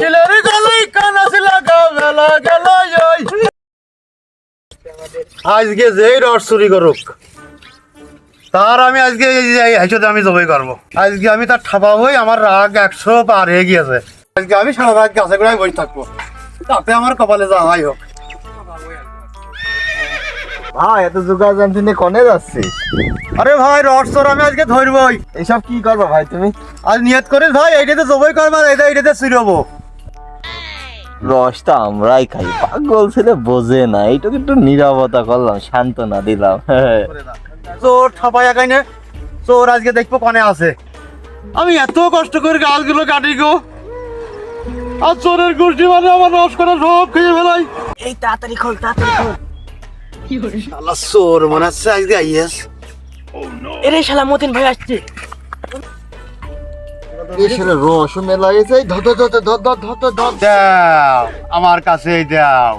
ছেলের গলাই কানাস লাগা বেলা গেল আজকে যেই রড চুরি করুক, তার আমি আজকে এই হিসেবে আমি জবাই করব। আজকে আমি তার ঠাপা হই, আমার রাগ একশো পার হয়ে গিয়েছে। আজকে আমি সারা রাগ গাছে গোড়ায় বই থাকব। তাতে আমার কপালে যাওয়াই হোক। ভাই এত যোগা জানতে নিয়ে কনে যাচ্ছিস? আরে ভাই রস তোর আমি আজকে ধরবই। এইসব কি করব ভাই তুমি? আজ নিয়ত করিস ভাই এইটাতে জবাই করব আর এটা এইটাতে চুরবো রসটা আমরাই খাই। পাগল ছেলে বোঝে না এইটুকু একটু নিরাপত্তা করলাম সান্ত্বনা দিলাম। চোর ঠাপাই একাইনে চোর আজকে দেখব কনে আছে। আমি এত কষ্ট করে গাছগুলো কাটি গো। আর চোরের গোষ্ঠী মানে আমার রস করে সব খেয়ে ফেলাই। এই তাড়াতাড়ি খোল তাড়াতাড়ি খোল। মনে হচ্ছে মতিন ভাই আমার কাছে দাও।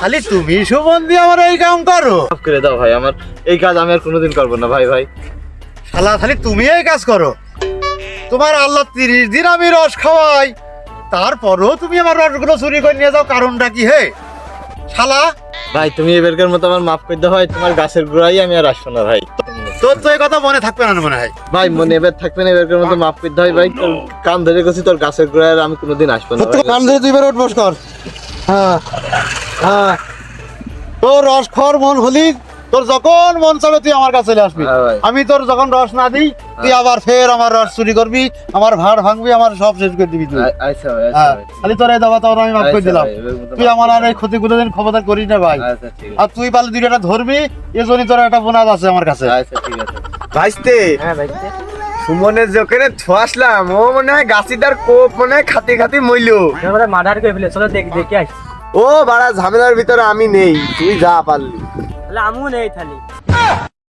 খালি তুমি সুবন্ধি আমার এই কাম করো। করে দাও ভাই আমার এই কাজ আমি আর কোনোদিন করব না ভাই ভাই। শালা খালি তুমি এই কাজ করো। তোমার আল্লাহ তিরিশ দিন আমি রস খাওয়াই। তারপরও তুমি আমার রসগুলো চুরি করে নিয়ে যাও কারণটা কি হে? শালা! ভাই তুমি এবারকার মতো আমার মাফ করে দাও ভাই। তোমার গাছের গোড়াই আমি আর আসব না ভাই। তোর তো এই কথা মনে থাকবে না মনে হয়। ভাই মনে এবার থাকবে না এবারকার মতো মাফ করে দাও ভাই। তোর কান ধরে গেছি তোর গাছের গোড়ায় আর আমি কোনোদিন আসব না। কান ধরে দুইবার উঠ বস কর। হ্যাঁ হ্যাঁ। তোর রস খর মন হলি তোর যখন মন চাবে তুই আমার কাছে চলে আসবি। হ্যাঁ আমি তোর যখন রস না দিই তুই আবার ফের আমার রস চুরি করবি আমার ভাড় ভাঙবি আমার সব শেষ করে দিবি তুই। আচ্ছা আচ্ছা হ্যাঁ খালি তোর এই দাবা তোর আমি মাফ করে আচ্ছা দিলাম। তুই আমার আর এই ক্ষতি কোনোদিন ক্ষমতা করিস না ভাই। আচ্ছা ঠিক আর তুই পারলে দুইটা ধরবি এজন্যই তোর একটা বোনাস আছে আমার কাছে। আচ্ছা ঠিক আছে। ভাইস্তে হ্যাঁ ভাই সুমনের জোকেনে থুয়াসলাম ও মনে হয় গাছিটার কোপ মনে হয় খাতে খাতে মইল। আমরা মার্ডার করে ফেলে। চলো দেখ দেখে আসি। ও বাড়া ঝামেলার ভিতরে আমি নেই। তুই যা পারলি। لعمونه يتهلي